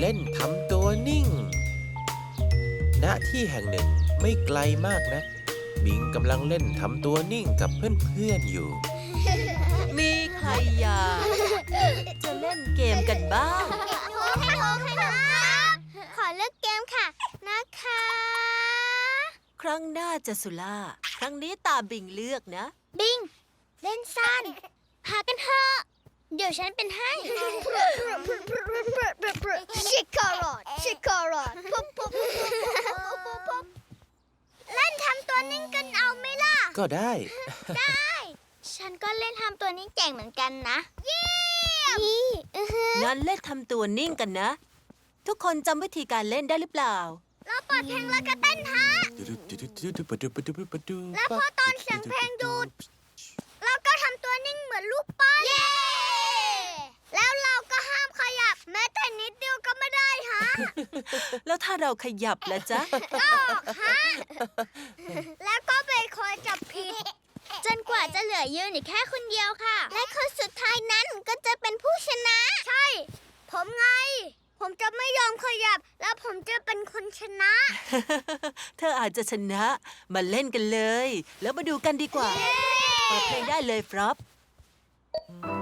เล่นทำตัวนิ่ง ณ ที่แห่งหนึ่งไม่ไกลมากนะบิงกำลังเล่นทำตัวนิ่งกับเพื่อนๆอยู่ มีใครอยากจะเล่นเกมกันบ้างหนูให้หนูให้หนูขอเลือกเกมค่ะ นะคะ ครั้งหน้าจะสุล่า ครั้งนี้ตาบิงเลือกนะ บิง เล่นซ่านหากันเถอะ เดี๋ยวฉันเป็นให้ชิคารอดชิคารอดปุ๊บปุ๊บปุ๊บปุ๊บปุ๊บเล่นทำตัวนิ่งกันเอาไหมล่ะ ก็ได้ ได้ ฉันก็เล่นทำตัวนิ่งเก่งเหมือนกันนะ เยี่ยมอื้อหืองั้นเล่นทำตัวนิ่งกันนะ ทุกคนจำวิธีการเล่นได้หรือเปล่า เราเปิดเพลงแล้วก็เต้นฮะแล้วพอตอนเสียงเพลงหยุด เราก็ทำตัวนิ่งเหมือนลูกปั้นแล้วเราก็ห้ามขยับ แม้แต่นิดเดียวก็ไม่ได้ ฮะ แล้วถ้าเราขยับละจ๊ะ ก็ออกฮะ แล้วก็ไปคอยจับผิด จนกว่าจะเหลือยืนอีกแค่คนเดียวค่ะ และคนสุดท้ายนั้นก็จะเป็นผู้ชนะ ใช่ ผมไง ผมจะไม่ยอมขยับ แล้วผมจะเป็นคนชนะ เธออาจจะชนะ มาเล่นกันเลย แล้วมาดูกันดีกว่าเปิดเพลงได้เลยฟรอปฟ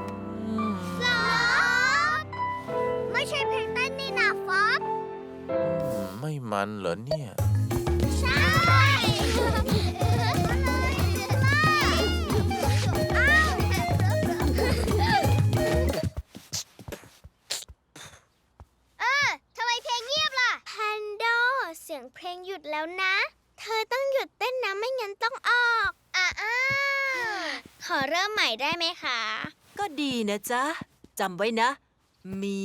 ไม่มันเหรอเนี่ย ใช่เออทำไมเพลงเงียบล่ะ แพนโดเสียงเพลงหยุดแล้วนะ เธอต้องหยุดเต้นนะไม่งั้นต้องออกอะอ่าขอเริ่มใหม่ได้ไหมคะ ก็ดีนะจ๊ะจำไว้นะ มี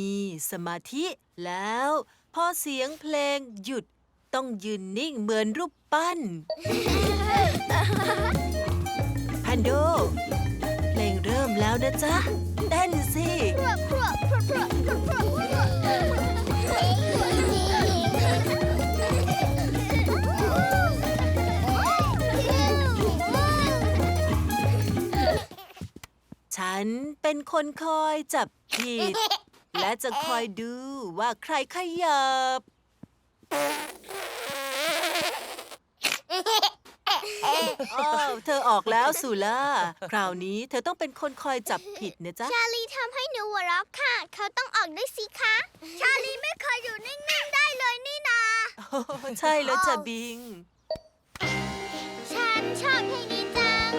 สมาธิแล้ว พอเสียงเพลงหยุดต้องยืนนิ่งเหมือนรูปปั้นแพนโด เพลงเริ่มแล้วนะจ๊ะเต้นสิฉันเป็นคนคอยจับผิด และจะคอยดูว่าใครขยับ อ้าวเธอออกแล้วสุล่า คราวนี้เธอต้องเป็นคนคอยจับผิดนะจ๊ะ ชาลีทำให้หนูหัวเราะค่ะ เขาต้องออกด้วยสิคะ ชาลีไม่เคยอยู่นิ่งๆได้เลยนี่นาใช่แล้วจะบิง ฉันชอบเพลงนี้จัง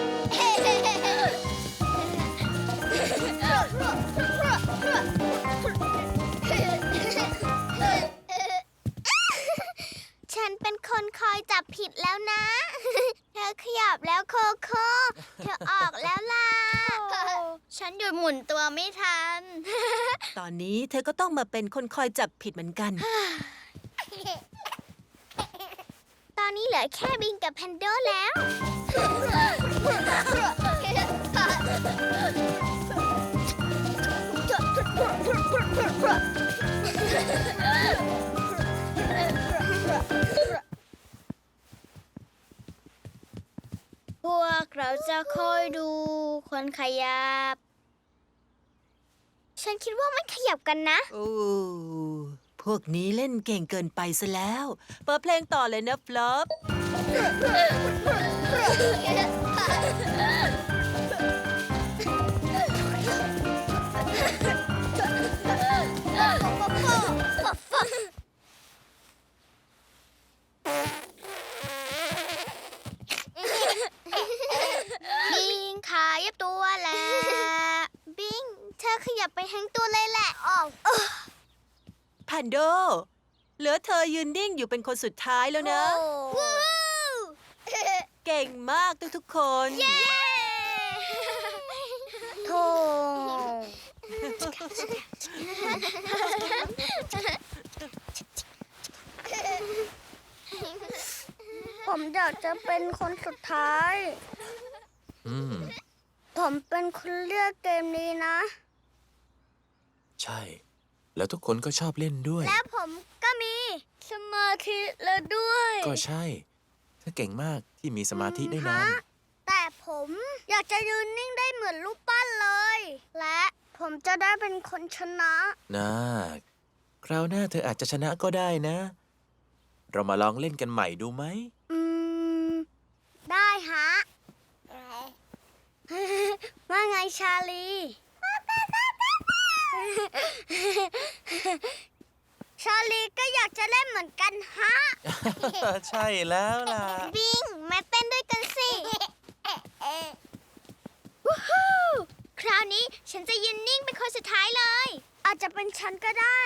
เธอก็ต้องมาเป็นคนคอยจับผิดเหมือนกัน ตอนนี้เหลือแค่บิงกับแพนโดแล้ว พวกเราจะคอยดูคนขยับ ฉันคิดว่าไม่ขยับกันนะ โอ้ พวกนี้เล่นเก่งเกินไปซะแล้ว เปิดเพลงต่อเลยนะฟลอป อขยับไปทั้งตัวเลยแหละออกแพนโด เหลือเธอยืนนิ่งอยู่เป็นคนสุดท้ายแล้วนะวู้เก่งมากทุกๆคน เย้โธ่ผมอยากจะเป็นคนสุดท้าย อืม ผมเป็นคนเลือกเกมนี้นะ ใช่ แล้วทุกคนก็ชอบเล่นด้วย และผมก็มีสมาธิแล้วด้วยก็ใช่ เธอเก่งมากที่มีสมาธิได้นาน ฮะแต่ผมอยากจะยืนนิ่งได้เหมือนรูปปั้นเลย และผมจะได้เป็นคนชนะนะคราวหน้าเธออาจจะชนะก็ได้นะ เรามาลองเล่นกันใหม่ดูไหม อืม ได้ฮะ ว่าไงชาลี ชาลีก็อยากจะเล่นเหมือนกันฮะ ใช่แล้วล่ะ บิงมาเต้นด้วยกันสิวู้ฮู้คราวนี้ฉันจะยืนนิ่งเป็นคนสุดท้ายเลย อาจจะเป็นฉันก็ได้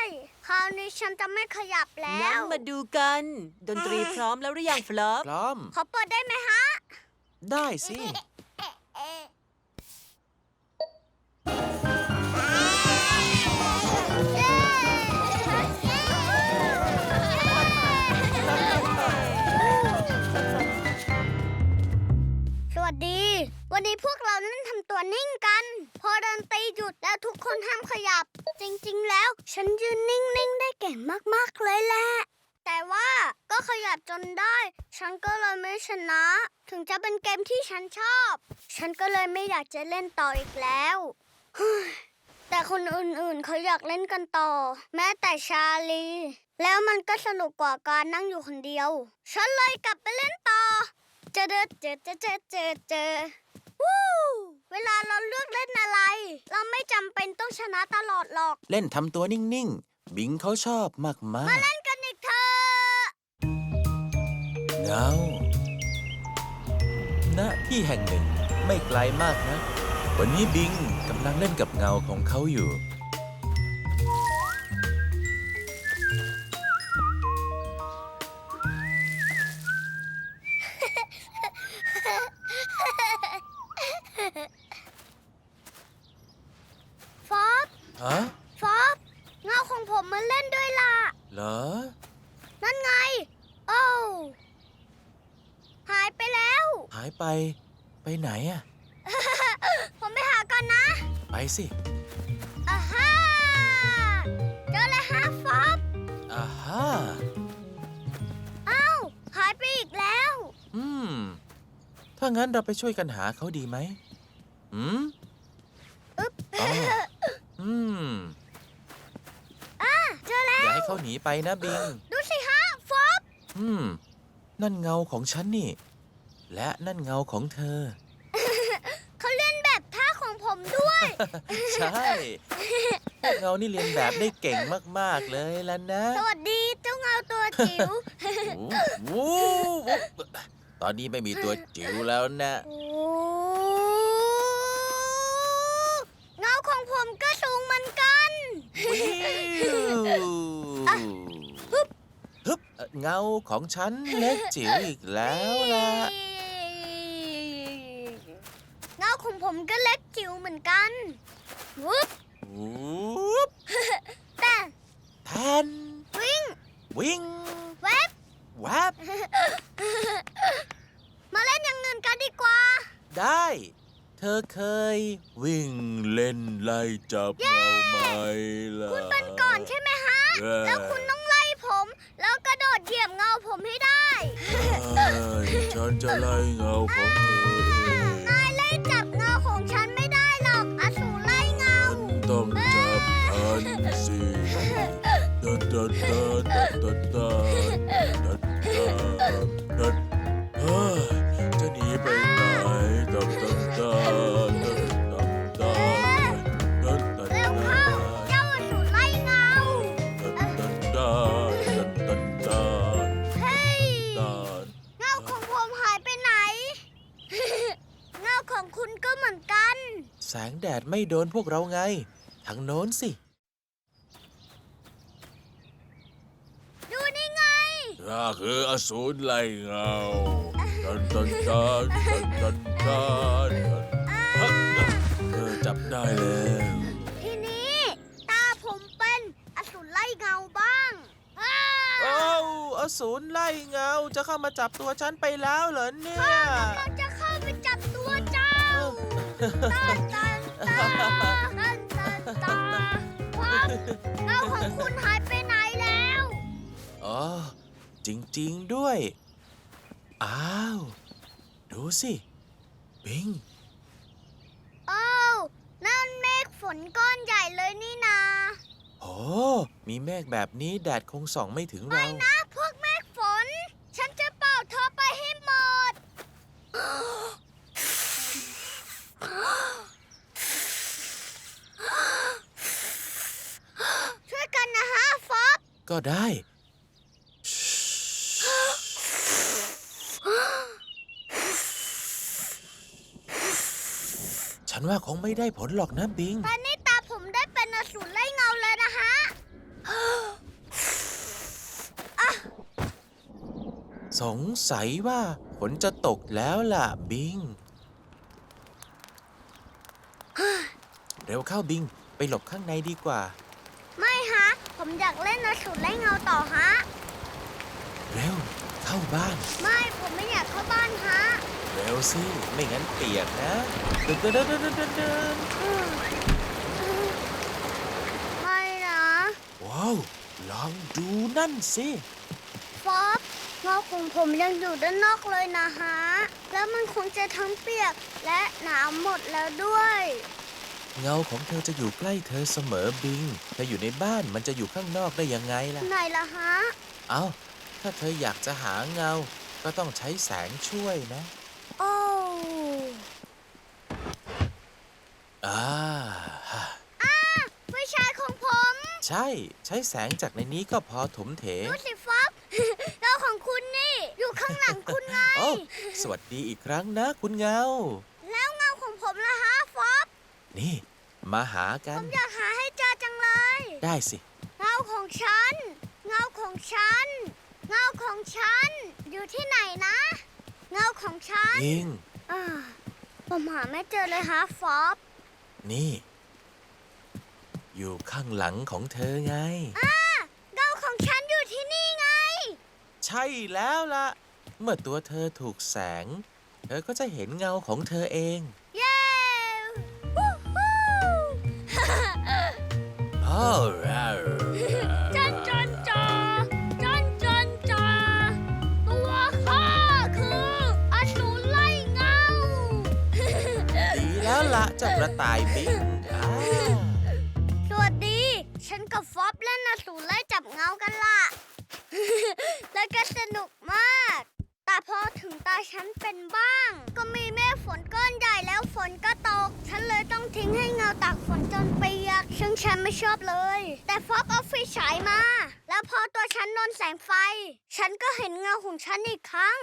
คราวนี้ฉันจะไม่ขยับแล้งั้นว มาดูกัน ดนตรีพร้อมแล้วหรือยังฟลอปพร้อม ขอเปิดได้ไหมฮะ ได้สิส วันนี้พวกเราเล่นทำตัวนิ่งกัน พอดนตรีหยุดแล้วทุกคนห้ามขยับ จริงๆ แล้ว ฉันยืนนิ่งๆ ได้เก่งมากๆ เลยแหละ แต่ว่าก็ขยับจนได้ ฉันก็เลยไม่ชนะ ถึงจะเป็นเกมที่ฉันชอบ ฉันก็เลยไม่อยากจะเล่นต่ออีกแล้วแต่คนอื่นๆ เขาอยากเล่นกันต่อ แม้แต่ชาลี แล้วมันก็สนุกกว่าการนั่งอยู่คนเดียว ฉันเลยกลับไปเล่นต่อ จอเจอเจอเจอเจอเจอเจอวู้เวลาเราเลือกเล่นอะไร เราไม่จำเป็นต้องชนะตลอดหรอก เล่นทำตัวนิ่ง ๆ บิงเขาชอบมากเล่นกันอีกเถอะๆเงาณที่แห่งหนึ่งไม่ไกลมากนะ วันนี้บิงกำลังเล่นกับเงาของเขาอยู่ อนนะไปสิอ่าฮ่าเจอเลยฮะฟอบอ่าฮะอ้าวหายไปอีกแล้ว อืม ถ้างั้นเราไปช่วยกันหาเขาดีไหมอืมอึ๊บอ๋ออืม อ่าเจอแล้อย่าวให้เขาหนีไปนะบิง ดูสิฮะฟอบอืม นั่นเงาของฉันนี่ และนั่นเงาของเธอ เขาเล่นแบบท่าของผม ด้วย ใช่พวกเงานี่เรียนแบบได้เก่งมากๆเลยแล้วนะสวัสดีเจ้าเงาตัวจิ๋ววู้วู้ตอนนี้ไม่มีตัวจิ๋วแล้วนะโอ้เงาของผมก็สูงเหมือนกัน วิวฮึบฮึบเงาของฉันเล็กจิ๋วอีกแล้วล่ะ เงาของผมก็เล็กจิ๋วเหมือนกันวุ๊บ วูบ แต่ แทน วิ่ง วิ่ง เว็บ แวบ มาเล่นอย่างอื่นกันดีกว่า ได้ เธอเคย วิ่งเล่นไล่จับเงาไหมล่ะคุณเป็นก่อนใช่ไหมฮะเย้แล้วคุณต้องไล่ผม แล้วกระโดดเหยียบเงาผมให้ได้ ใช่ฉันจะไล่เงาของเธอเองนายไล่จับเงาของฉันไม่ได้หรอกอสูรไล่เงาฉันต้องจับทันสิดัดดัดดัดดัดดัดดัดดัดดัดเไม่โดนพวกเราไง ทางโน้นสิ ดูนี่ไง ข้าคืออสูรไล่เงาดันดันดันดันดันดันเออจับได้แล้วทีนี้ตาผมเป็นอสูรไล่เงาบ้างอ้าโอ้าอสูรไล่เงาจะเข้ามาจับตัวฉันไปแล้วเหรอเนี่ยเราจะเข้าไปจับตัวเจ้าตันตัน ตาตันตันตาครับเงาของคุณหายไปไหนแล้ว อ๋อ จริง ๆ ด้วย อ้าว ดูสิบิงอ้าวนั่นเมฆฝนก้อนใหญ่เลยนี่นาโหโอ้มีเมฆแบบนี้แดดคงส่องไม่ถึงเรานะพวกเมฆฝน ฉันจะเป่าเธอไปให้หมด ช่วยกันนะฮะฟอบ ก็ได้ ฉันว่าคงไม่ได้ผลหรอกนะบิง ตอนนี้ตาผมได้เป็นอสูรไล่เงาเลยนะฮะสงสัยว่าฝนจะตกแล้วล่ะบิง เร็วเข้าบิง ไปหลบข้างในดีกว่าไม่ฮะ ผมอยากเล่นอสูรไล่เงาต่อฮะ เร็ว เข้าบ้าน ไม่ผมไม่อยากเข้าบ้านฮะ เร็วสิ ไม่งั้นเปียกนะเดินเดินเดินเดินเดินเดินไม่นะ ว้าว ลองดูนั่นสิฟอบเงาของผมยังอยู่ด้านนอกเลยนะฮะ แล้วมันคงจะทั้งเปียกและหนาวหมดแล้วด้วย เงาของเธอจะอยู่ใกล้เธอเสมอบิง เธออยู่ในบ้านมันจะอยู่ข้างนอกได้ยังไงล่ะ ไหนล่ะฮะ เอาถ้าเธออยากจะหาเงา ก็ต้องใช้แสงช่วยนะ โอ้อ่าผู้ชายของผม ใช่ ใช้แสงจากในนี้ก็พอถมเถ ดูสิฟอบเงาของคุณนี่ อยู่ข้างหลังคุณไง โอ้สวัสดีอีกครั้งนะคุณเงาแล้วเงาของผมล่ะฮะฟอบ นี่ มาหากัผน มอยากหาให้เจอจังเลย ได้สิ เงาของฉัน เงาของฉัน เงาของฉัน อยู่ที่ไหนนะ เงาของฉันบิง อ่าผมหาไม่เจอเลยฮะฟอบนี่ อยู่ข้างหลังของเธอไง เงาของฉันอยู่ที่นี่ไง ใช่แล้วล่ะ เมื่อตัวเธอถูกแสง เธอก็จะเห็นเงาของเธอเอง จันจันจาจันจันจาตัวข้าคืออสูรไล่เงา ดีแล้วละเจ้ากระต่ายบิงอ่า ฉันเลยต้องทิ้งให้เงาตากฝนจนเปียกซึ่งฉันไม่ชอบเลย แต่ฟอบเอาไฟฉายมา แล้วพอตัวฉันโดนแสงไฟ ฉันก็เห็นเงาของฉันอีกครั้ง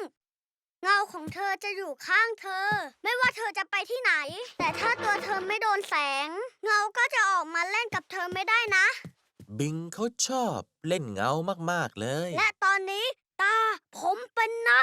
เงาของเธอจะอยู่ข้างเธอ ไม่ว่าเธอจะไปที่ไหน แต่ถ้าตัวเธอไม่โดนแสง เงาก็จะออกมาเล่นกับเธอไม่ได้นะ บิงเขาชอบเล่นเงามากๆเลย และตอนนี้ตาผมเป็นนะ